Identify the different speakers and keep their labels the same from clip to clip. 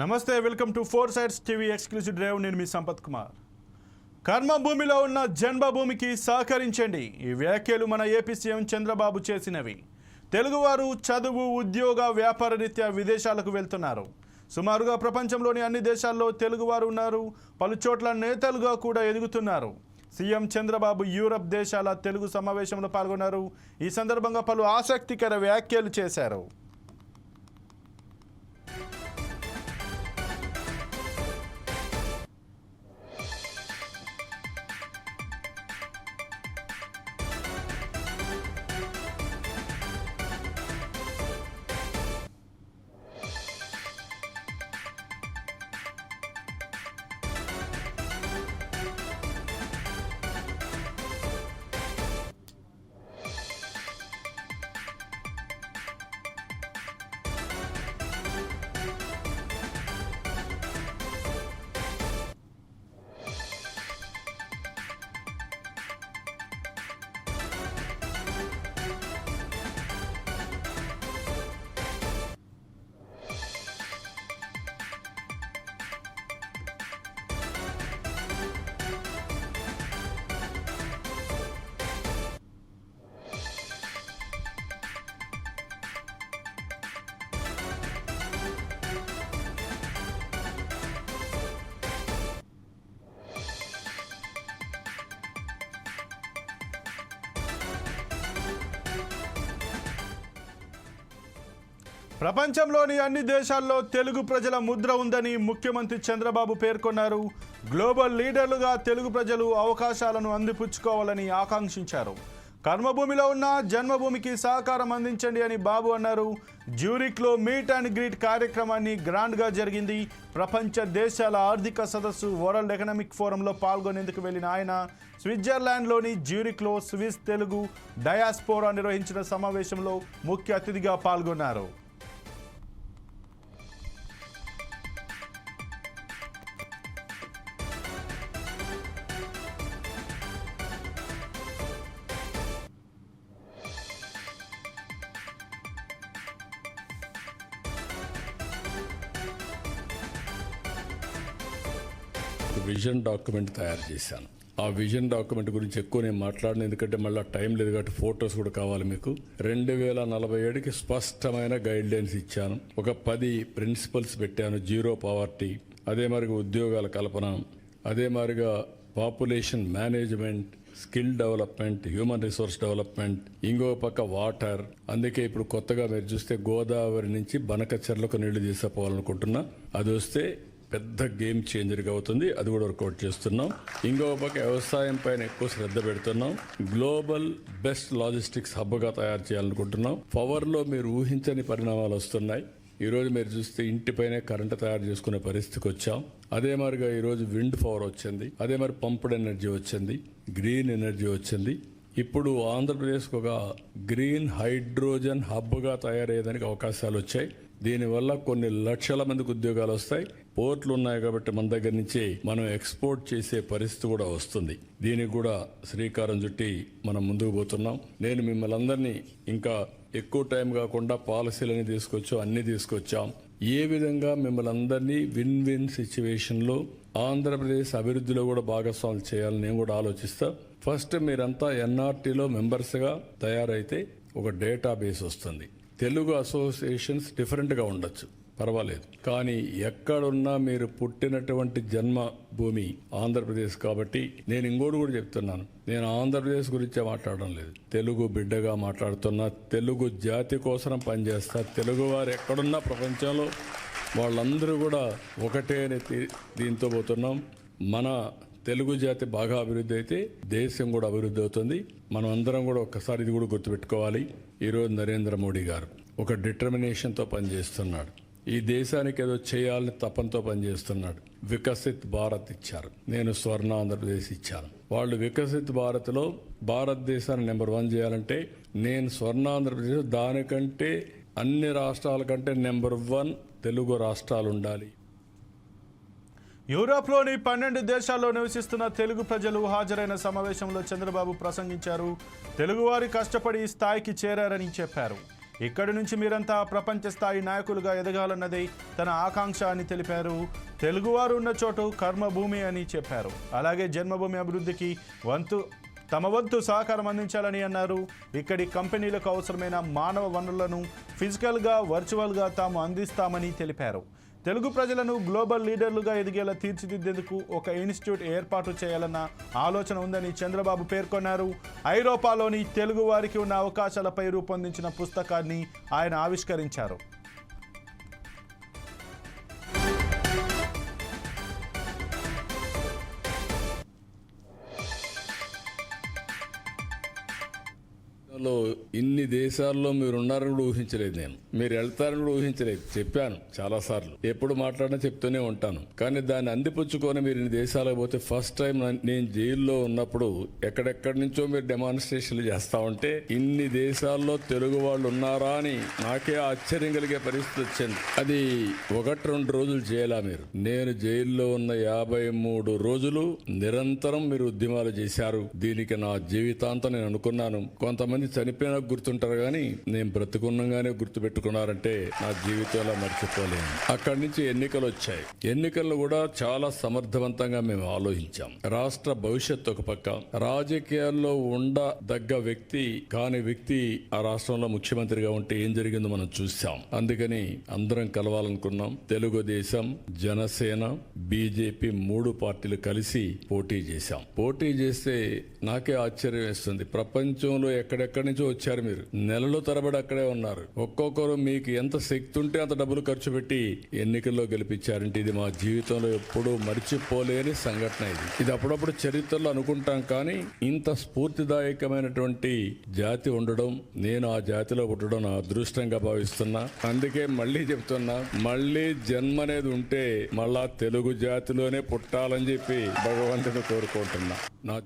Speaker 1: నమస్తే welcome to four sides TV exclusive drive. నేను మీ సంపత్ కుమార్. కర్మభూమిలో ఉన్న జన్మభూమికి సహకరించండి. ఈ వ్యాఖ్యలు మన ఏపీ సీఎం చంద్రబాబు చేసినవి. తెలుగువారు చదువు ఉద్యోగ వ్యాపార రీత్యా విదేశాలకు వెళ్తున్నారు. సుమారుగా ప్రపంచంలోని అన్ని దేశాల్లో తెలుగువారు ఉన్నారు. పలు చోట్ల నేతలుగా కూడా ఎదుగుతున్నారు. సీఎం చంద్రబాబు యూరప్ దేశాల తెలుగు సమావేశంలో పాల్గొన్నారు. ఈ సందర్భంగా పలు ఆసక్తికర వ్యాఖ్యలు చేశారు. ప్రపంచంలోని అన్ని దేశాల్లో తెలుగు ప్రజల ముద్ర ఉందని ముఖ్యమంత్రి చంద్రబాబు పేర్కొన్నారు. గ్లోబల్ లీడర్లుగా తెలుగు ప్రజలు అవకాశాలను అందిపుచ్చుకోవాలని ఆకాంక్షించారు. కర్మభూమిలో ఉన్న జన్మభూమికి సహకారం అందించండి అని బాబు అన్నారు. జ్యూరిక్లో మీట్ అండ్ గ్రీట్ కార్యక్రమాన్ని గ్రాండ్గా జరిగింది. ప్రపంచ దేశాల ఆర్థిక సదస్సు వరల్డ్ ఎకనామిక్ ఫోరంలో పాల్గొనేందుకు వెళ్ళిన ఆయన స్విట్జర్లాండ్లోని జ్యూరిక్లో స్విస్ తెలుగు డయాస్పోరా నిర్వహించిన సమావేశంలో ముఖ్య అతిథిగా పాల్గొన్నారు.
Speaker 2: విజన్ డాక్యుమెంట్ తయారు చేశాను. ఆ విజన్ డాక్యుమెంట్ గురించి ఎక్కువ నేను మాట్లాడను ఎందుకంటే మళ్ళీ టైం లేదు కాబట్టి ఫొటోస్ కూడా కావాలి మీకు. రెండు వేల నలభై ఏడుకి స్పష్టమైన గైడ్ లైన్స్ ఇచ్చాను. ఒక పది ప్రిన్సిపల్స్ పెట్టాను జీరో పవర్టీ అదే మరిగా ఉద్యోగాల కల్పన అదే మాదిరిగా population management skill development human resource development ఇంకో పక్క వాటర్. అందుకే ఇప్పుడు కొత్తగా మీరు చూస్తే గోదావరి నుంచి బనకచెర్లకు నీళ్ళు తీసుకుపోవాలనుకుంటున్నా. అది వస్తే పెద్ద గేమ్ చేంజర్గా అవుతుంది. అది కూడా వర్కౌట్ చేస్తున్నాం. ఇంకో పక్క వ్యవసాయం పైన ఎక్కువ శ్రద్ధ పెడుతున్నాం. గ్లోబల్ బెస్ట్ లాజిస్టిక్స్ హబ్గా తయారు చేయాలనుకుంటున్నాం. పవర్లో మీరు ఊహించని పరిణామాలు వస్తున్నాయి. ఈరోజు మీరు చూస్తే ఇంటిపైనే కరెంట్ తయారు చేసుకునే పరిస్థితికి వచ్చాం. అదే మరిగా ఈరోజు విండ్ పవర్ వచ్చింది. అదే మరి పంప్డ్ ఎనర్జీ వచ్చింది. గ్రీన్ ఎనర్జీ వచ్చింది. ఇప్పుడు ఆంధ్రప్రదేశ్కు ఒక గ్రీన్ హైడ్రోజన్ హబ్గా తయారయ్యేదానికి అవకాశాలు వచ్చాయి. దీనివల్ల కొన్ని లక్షల మందికి ఉద్యోగాలు వస్తాయి. పోర్ట్లు ఉన్నాయి కాబట్టి మన దగ్గర నుంచి మనం ఎక్స్పోర్ట్ చేసే పరిస్థితి కూడా వస్తుంది. దీనికి కూడా శ్రీకారం చుట్టి మనం ముందుకు పోతున్నాం. నేను మిమ్మల్ని అందరినీ ఇంకా ఎక్కువ టైం కాకుండా పాలసీలని తీసుకొచ్చాం అన్ని తీసుకొచ్చాం. ఏ విధంగా మిమ్మల్ని అందరినీ విన్ విన్ సిచ్యువేషన్లో ఆంధ్రప్రదేశ్ అభివృద్ధిలో కూడా భాగస్వాములు చేయాలని నేను కూడా ఆలోచిస్తా. ఫస్ట్ మీరంతా ఎన్ఆర్టీలో మెంబర్స్గా తయారైతే ఒక డేటాబేస్ వస్తుంది. తెలుగు అసోసియేషన్స్ డిఫరెంట్గా ఉండొచ్చు. పర్వాలేదు. కానీ ఎక్కడున్నా మీరు పుట్టినటువంటి జన్మ భూమి ఆంధ్రప్రదేశ్ కాబట్టి నేను ఇంకోటి కూడా చెప్తున్నాను. నేను ఆంధ్రప్రదేశ్ గురించే మాట్లాడడం లేదు. తెలుగు బిడ్డగా మాట్లాడుతున్నా తెలుగు జాతి కోసం పనిచేస్తా తెలుగు వారు ఎక్కడున్నా ప్రపంచంలో వాళ్ళందరూ కూడా ఒకటే అనే దీంతో పోతున్నాం. మన తెలుగు జాతి బాగా అభివృద్ధి అయితే దేశం కూడా అభివృద్ధి అవుతుంది. మనం అందరం కూడా ఒక్కసారి ఇది కూడా గుర్తుపెట్టుకోవాలి. ఈరోజు నరేంద్ర మోడీ గారు. ఒక డిటర్మినేషన్తో పనిచేస్తున్నాడు. ఈ దేశానికి ఏదో చేయాలని తపంతో పనిచేస్తున్నాడు. వికసిత్ భారత్ ఇచ్చారు. నేను స్వర్ణ ఆంధ్రప్రదేశ్ ఇచ్చాను. వాళ్ళు వికసిత్ భారత్లో భారతదేశాన్ని నెంబర్ వన్ చేయాలంటే నేను స్వర్ణ ఆంధ్రప్రదేశ్ దానికంటే అన్ని రాష్ట్రాల కంటే నెంబర్ వన్ తెలుగు రాష్ట్రాలు ఉండాలి.
Speaker 1: యూరోప్లోని పన్నెండు దేశాల్లో నివసిస్తున్న తెలుగు ప్రజలు హాజరైన సమావేశంలో చంద్రబాబు ప్రసంగించారు. తెలుగువారి కష్టపడి ఈ స్థాయికి చేరారని చెప్పారు. ఇక్కడి నుంచి మీరంతా ప్రపంచ స్థాయి నాయకులుగా ఎదగాలన్నదే తన ఆకాంక్ష అని తెలిపారు. తెలుగువారు ఉన్న చోటు కర్మభూమి అని చెప్పారు. అలాగే జన్మభూమి అభివృద్ధికి వంతు తమ వంతు సహకారం అందించాలని అన్నారు. ఇక్కడి కంపెనీలకు అవసరమైన మానవ వనరులను ఫిజికల్గా వర్చువల్గా తాము అందిస్తామని తెలిపారు. తెలుగు ప్రజలను గ్లోబల్ లీడర్లుగా ఎదిగేలా తీర్చిదిద్దేందుకు ఒక ఇన్స్టిట్యూట్ ఏర్పాటు చేయాలన్న ఆలోచన ఉందని చంద్రబాబు పేర్కొన్నారు. ఐరోపాలోని తెలుగు వారికి ఉన్న అవకాశాలపై రూపొందించిన పుస్తకాన్ని ఆయన ఆవిష్కరించారు.
Speaker 2: ఇన్ని దేశాల్లో మీరు ఉన్నారని కూడా ఊహించలేదు నేను. మీరు వెళ్తారని కూడా ఊహించలేదు. చెప్పాను చాలా సార్లు ఎప్పుడు మాట్లాడినా చెప్తూనే ఉంటాను. కానీ దాన్ని అందిపుచ్చుకొని మీరు ఇన్ని దేశాలకు పోతే ఫస్ట్ టైం నేను జైల్లో ఉన్నప్పుడు ఎక్కడెక్కడి నుంచో మీరు డెమాన్స్ట్రేషన్లు చేస్తా ఉంటే ఇన్ని దేశాల్లో తెలుగు వాళ్ళు ఉన్నారా అని నాకే ఆశ్చర్యం కలిగే పరిస్థితి వచ్చింది. అది ఒకటి రెండు రోజులు చేయాలా మీరు. నేను జైల్లో ఉన్న యాభై మూడు రోజులు నిరంతరం మీరు ఉద్యమాలు చేశారు. దీనికి నా జీవితాంతం నేను అనుకున్నాను. కొంతమంది చనిపోయిన గుర్తుంటారు కానీ నేను బ్రతుకున్నగానే గుర్తు పెట్టుకున్నారంటే నా జీవితంలో మర్చిపోలేను. అక్కడి నుంచి ఎన్నికలు వచ్చాయి. ఎన్నికల్లో కూడా చాలా సమర్థవంతంగా మేము ఆలోచించాం. రాష్ట్ర భవిష్యత్తు ఒక పక్క రాజకీయాల్లో ఉండదగ్గ వ్యక్తి కాని వ్యక్తి ఆ రాష్ట్రంలో ముఖ్యమంత్రిగా ఉంటే ఏం జరిగిందో మనం చూసాం అందుకని అందరం కలవాలనుకున్నాం. తెలుగుదేశం జనసేన బీజేపీ మూడు పార్టీలు కలిసి పోటీ చేశాం. పోటీ చేస్తే నాకే ఆశ్చర్యం వేస్తుంది. ప్రపంచంలో ఎక్కడెక్కడి నుంచో వచ్చారు మీరు. నెలలు తరబడి అక్కడే ఉన్నారు. ఒక్కొక్కరు మీకు ఎంత శక్తి ఉంటే అంత డబ్బులు ఖర్చు పెట్టి ఎన్నికల్లో గెలిపించారంటే ఇది మా జీవితంలో ఎప్పుడూ మర్చిపోలేని సంఘటన ఇది. ఇది అప్పుడప్పుడు చరిత్రలో అనుకుంటాం కానీ ఇంత స్ఫూర్తిదాయకమైనటువంటి జాతి ఉండడం నేను ఆ జాతిలో పుట్టడం నా అదృష్టంగా భావిస్తున్నా. అందుకే మళ్ళీ చెప్తున్నా మళ్ళీ జన్మ అనేది ఉంటే మళ్ళా తెలుగు జాతిలోనే పుట్టాలని చెప్పి భగవంతుని కోరుకుంటున్నా. నా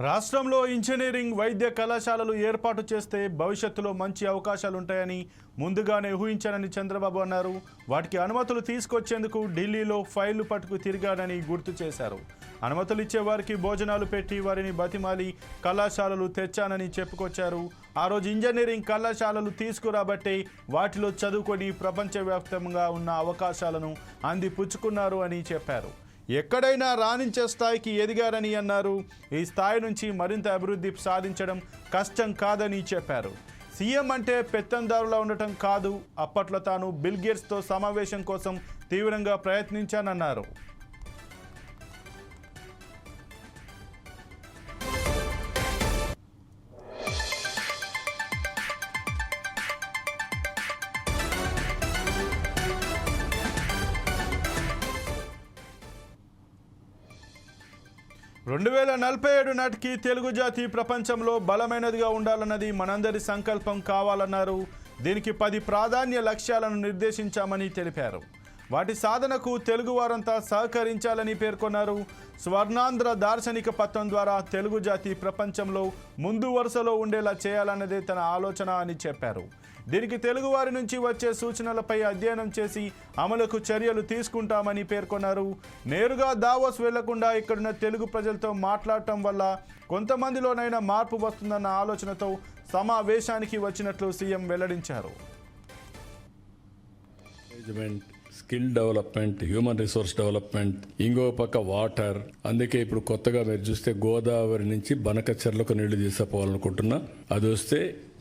Speaker 1: రాష్ట్రంలో ఇంజనీరింగ్ వైద్య కళాశాలలు ఏర్పాటు చేస్తే భవిష్యత్తులో మంచి అవకాశాలుంటాయని ముందుగానే ఊహించానని చంద్రబాబు అన్నారు. వాటికి అనుమతులు తీసుకొచ్చేందుకు ఢిల్లీలో ఫైళ్ళు పట్టుకు తిరిగానని గుర్తు చేశారు. అనుమతులు ఇచ్చే వారికి భోజనాలు పెట్టి వారిని బతిమాలి కళాశాలలు తెచ్చానని చెప్పుకొచ్చారు. ఆ రోజు ఇంజనీరింగ్ కళాశాలలు తీసుకురాబట్టే వాటిలో చదువుకొని ప్రపంచవ్యాప్తంగా ఉన్న అవకాశాలను అందిపుచ్చుకున్నారు అని చెప్పారు. ఎక్కడైనా రాణించే స్థాయికి ఎదిగారని అన్నారు. ఈ స్థాయి నుంచి మరింత అభివృద్ధి సాధించడం కష్టం కాదని చెప్పారు. సీఎం అంటే పెత్తందారులా ఉండటం కాదు. అప్పట్లో తాను బిల్గేట్స్తో సమావేశం కోసం తీవ్రంగా ప్రయత్నించానన్నారు. రెండు వేల నలభై ఏడు నాటికి తెలుగు జాతి ప్రపంచంలో బలమైనదిగా ఉండాలన్నది మనందరి సంకల్పం కావాలన్నారు. దీనికి పది ప్రాధాన్య లక్ష్యాలను నిర్దేశించామని తెలిపారు. వాటి సాధనకు తెలుగు వారంతా సహకరించాలని పేర్కొన్నారు. స్వర్ణాంధ్ర దార్శనిక పత్రం ద్వారా తెలుగు జాతి ప్రపంచంలో ముందు వరుసలో ఉండేలా చేయాలన్నదే తన ఆలోచన అని చెప్పారు. దీనికి తెలుగువారి నుంచి వచ్చే సూచనలపై అధ్యయనం చేసి అమలుకు చర్యలు తీసుకుంటామని పేర్కొన్నారు. నేరుగా దావోస్ వెళ్ళకుండా ఇక్కడున్న తెలుగు ప్రజలతో మాట్లాడటం వల్ల కొంతమందిలోనైనా మార్పు వస్తుందన్న ఆలోచనతో సమావేశానికి వచ్చినట్లు సీఎం వెల్లడించారు.
Speaker 2: Skill development human resource development ఇంకో పక్క వాటర్ అందుకే ఇప్పుడు కొత్తగా మీరు చూస్తే గోదావరి నుంచి బనకచెర్లకు నీళ్ళు తీసుకుపోవాలనుకుంటున్నా అది వస్తే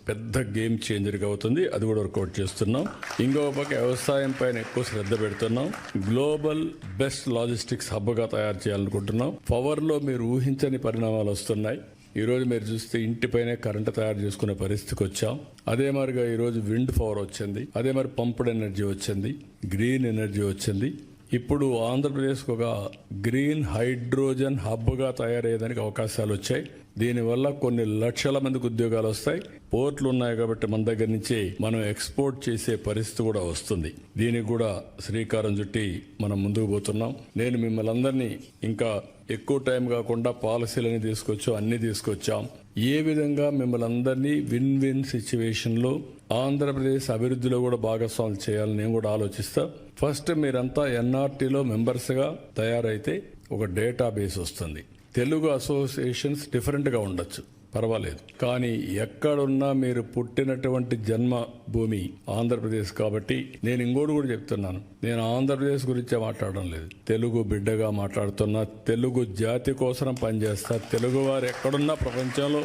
Speaker 2: పెద్ద గేమ్ చేంజర్గా అవుతుంది. అది కూడా వర్కౌట్ చేస్తున్నాం. ఇంకో పక్క వ్యవసాయం పైన ఎక్కువ శ్రద్ధ పెడుతున్నాం. గ్లోబల్ బెస్ట్ లాజిస్టిక్స్ హబ్గా తయారు చేయాలనుకుంటున్నాం. పవర్లో మీరు ఊహించని పరిణామాలు వస్తున్నాయి. ఈరోజు మీరు చూస్తే ఇంటిపైనే కరెంట్ తయారు చేసుకునే పరిస్థితికి వచ్చాం. అదే మరిగా ఈరోజు విండ్ పవర్ వచ్చింది. అదే మరి పంప్డ్ ఎనర్జీ వచ్చింది. గ్రీన్ ఎనర్జీ వచ్చింది. ఇప్పుడు ఆంధ్రప్రదేశ్కు ఒక గ్రీన్ హైడ్రోజన్ హబ్గా తయారయ్యేదానికి అవకాశాలు వచ్చాయి దీనివల్ల కొన్ని లక్షల మందికి ఉద్యోగాలు వస్తాయి పోర్ట్లు ఉన్నాయి కాబట్టి మన దగ్గర నుంచి మనం ఎక్స్పోర్ట్ చేసే పరిస్థితి కూడా వస్తుంది. దీనికి కూడా శ్రీకారం చుట్టి మనం ముందుకు పోతున్నాం. నేను మిమ్మల్ని అందరినీ ఇంకా ఎక్కువ టైం కాకుండా పాలసీలని తీసుకొచ్చాం అన్ని తీసుకొచ్చాం. ఏ విధంగా మిమ్మల్ని అందరినీ విన్ విన్ సిచ్యువేషన్లో ఆంధ్రప్రదేశ్ అభివృద్ధిలో కూడా భాగస్వాములు చేయాలని నేను కూడా ఆలోచిస్తా. ఫస్ట్ మీరంతా ఎన్ఆర్టీలో మెంబర్స్గా తయారైతే ఒక డేటాబేస్ వస్తుంది. తెలుగు అసోసియేషన్స్ డిఫరెంట్గా ఉండొచ్చు. పర్వాలేదు. కానీ ఎక్కడున్నా మీరు పుట్టినటువంటి జన్మ భూమి ఆంధ్రప్రదేశ్ కాబట్టి నేను ఇంకోటి కూడా చెప్తున్నాను. నేను ఆంధ్రప్రదేశ్ గురించే మాట్లాడడం లేదు. తెలుగు బిడ్డగా మాట్లాడుతున్నా తెలుగు జాతి కోసం పనిచేస్తా తెలుగు వారు ఎక్కడున్నా ప్రపంచంలో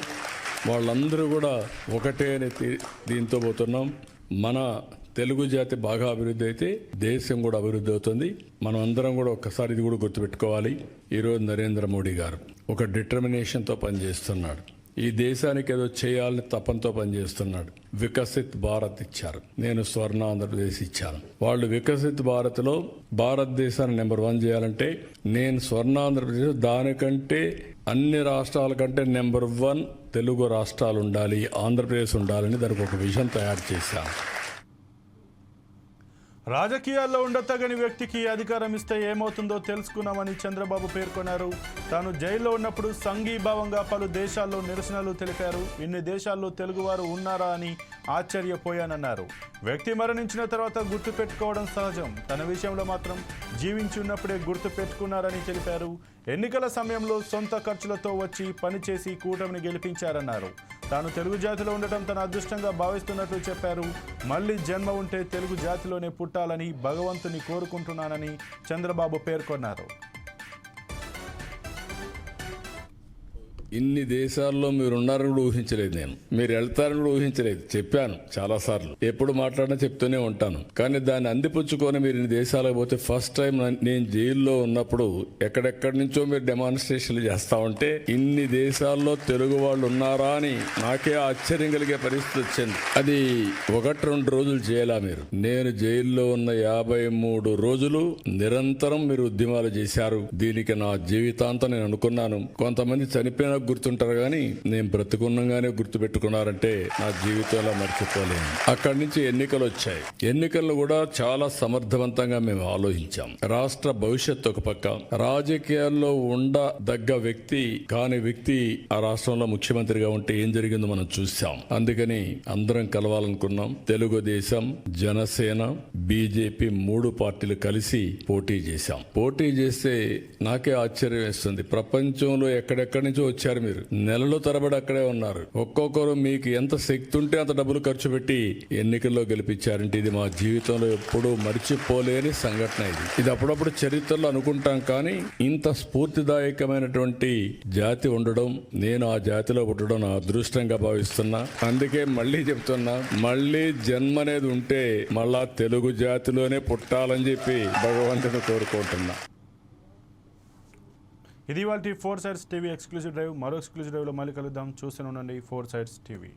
Speaker 2: వాళ్ళందరూ కూడా ఒకటే అని దీంతో పోతున్నాం. మన తెలుగు జాతి బాగా అభివృద్ధి అయితే దేశం కూడా అభివృద్ధి అవుతుంది. మనం అందరం కూడా ఒక్కసారి ఇది కూడా గుర్తుపెట్టుకోవాలి. ఈరోజు నరేంద్ర మోడీ గారు ఒక డిటర్మినేషన్తో పనిచేస్తున్నాడు. ఈ దేశానికి ఏదో చేయాలని తపంతో పనిచేస్తున్నాడు. వికసిత్ భారత్ ఇచ్చారు. నేను స్వర్ణ ఆంధ్రప్రదేశ్ ఇచ్చాను. వాళ్ళు వికసిత్ భారత్లో భారతదేశాన్ని నెంబర్ వన్ చేయాలంటే నేను స్వర్ణ ఆంధ్రప్రదేశ్ దానికంటే అన్ని రాష్ట్రాల కంటే నెంబర్ వన్ తెలుగు రాష్ట్రాలు ఉండాలి ఆంధ్రప్రదేశ్ ఉండాలని దానికి ఒక విజన్ తయారు చేశాను.
Speaker 1: రాజకీయాల్లో ఉండతగని వ్యక్తికి అధికారం ఇస్తే ఏమవుతుందో తెలుసుకున్నామని చంద్రబాబు పేర్కొన్నారు. తాను జైల్లో ఉన్నప్పుడు సంఘీభావంగా పలు దేశాల్లో నిరసనలు తెలిపారు. ఇన్ని దేశాల్లో తెలుగువారు ఉన్నారా అని ఆశ్చర్యపోయానన్నారు. వ్యక్తి మరణించిన తర్వాత గుర్తు పెట్టుకోవడం సహజం. తన విషయంలో మాత్రం జీవించి ఉన్నప్పుడే గుర్తు పెట్టుకున్నారని తెలిపారు. ఎన్నికల సమయంలో సొంత ఖర్చులతో వచ్చి పనిచేసి కూటమిని గెలిపించారన్నారు. తాను తెలుగు జాతిలో ఉండటం తన అదృష్టంగా భావిస్తున్నట్లు చెప్పారు. మళ్ళీ జన్మ ఉంటే తెలుగు జాతిలోనే పుట్టాలని భగవంతుని కోరుకుంటున్నానని చంద్రబాబు పేర్కొన్నారు.
Speaker 2: ఇన్ని దేశాల్లో మీరు ఉన్నారని కూడా ఊహించలేదు నేను. మీరు వెళ్తారని కూడా ఊహించలేదు. చెప్పాను చాలా సార్లు ఎప్పుడు మాట్లాడినా చెప్తూనే ఉంటాను. కానీ దాన్ని అందిపుచ్చుకొని మీరు ఇన్ని దేశాలకు పోతే ఫస్ట్ టైం నేను జైల్లో ఉన్నప్పుడు ఎక్కడెక్కడి నుంచో మీరు డెమాన్స్ట్రేషన్లు చేస్తా ఉంటే ఇన్ని దేశాల్లో తెలుగు వాళ్ళు ఉన్నారా అని నాకే ఆశ్చర్యం కలిగే పరిస్థితి వచ్చింది. అది ఒకటి రెండు రోజులు చేయాలా మీరు. నేను జైల్లో ఉన్న యాభై మూడు రోజులు నిరంతరం మీరు ఉద్యమాలు చేశారు. దీనికి నా జీవితాంతం నేను అనుకున్నాను. కొంతమంది చనిపోయిన గుర్తుంటారు కానీ నేను బ్రతుకున్నగానే గుర్తు పెట్టుకున్నారంటే నా జీవితంలో మర్చిపోలేను. అక్కడి నుంచి ఎన్నికలు వచ్చాయి. ఎన్నికల్లో కూడా చాలా సమర్థవంతంగా మేము ఆలోచించాం. రాష్ట్ర భవిష్యత్తు ఒక పక్క రాజకీయాల్లో ఉండదగ్గ వ్యక్తి కాని వ్యక్తి ఆ రాష్ట్రంలో ముఖ్యమంత్రిగా ఉంటే ఏం జరిగిందో మనం చూసాం అందుకని అందరం కలవాలనుకున్నాం. తెలుగుదేశం జనసేన బీజేపీ మూడు పార్టీలు కలిసి పోటీ చేశాం. పోటీ చేస్తే నాకే ఆశ్చర్యం వేస్తుంది. ప్రపంచంలో ఎక్కడెక్కడి నుంచో వచ్చారు మీరు. నెలలు తరబడి అక్కడే ఉన్నారు. ఒక్కొక్కరు మీకు ఎంత శక్తి ఉంటే అంత డబ్బులు ఖర్చు పెట్టి ఎన్నికల్లో గెలిపించారంటే ఇది మా జీవితంలో ఎప్పుడూ మర్చిపోలేని సంఘటన ఇది. ఇది అప్పుడప్పుడు చరిత్రలో అనుకుంటాం కానీ ఇంత స్ఫూర్తిదాయకమైనటువంటి జాతి ఉండడం నేను ఆ జాతిలో పుట్టడం నా అదృష్టంగా భావిస్తున్నా. అందుకే మళ్ళీ చెప్తున్నా మళ్ళీ జన్మ అనేది ఉంటే మళ్ళా తెలుగు జాతిలోనే పుట్టాలని చెప్పి భగవంతుని కోరుకుంటున్నా.
Speaker 1: ఇది వాళ్ళ four sides TV exclusive drive. మరో ఎక్స్క్లూజివ్ డ్రైవ్లో మళ్ళీ కలుద్దాం. చూస్తూనే ఉండండి ఫోర్ సైడ్స్ టీవీ.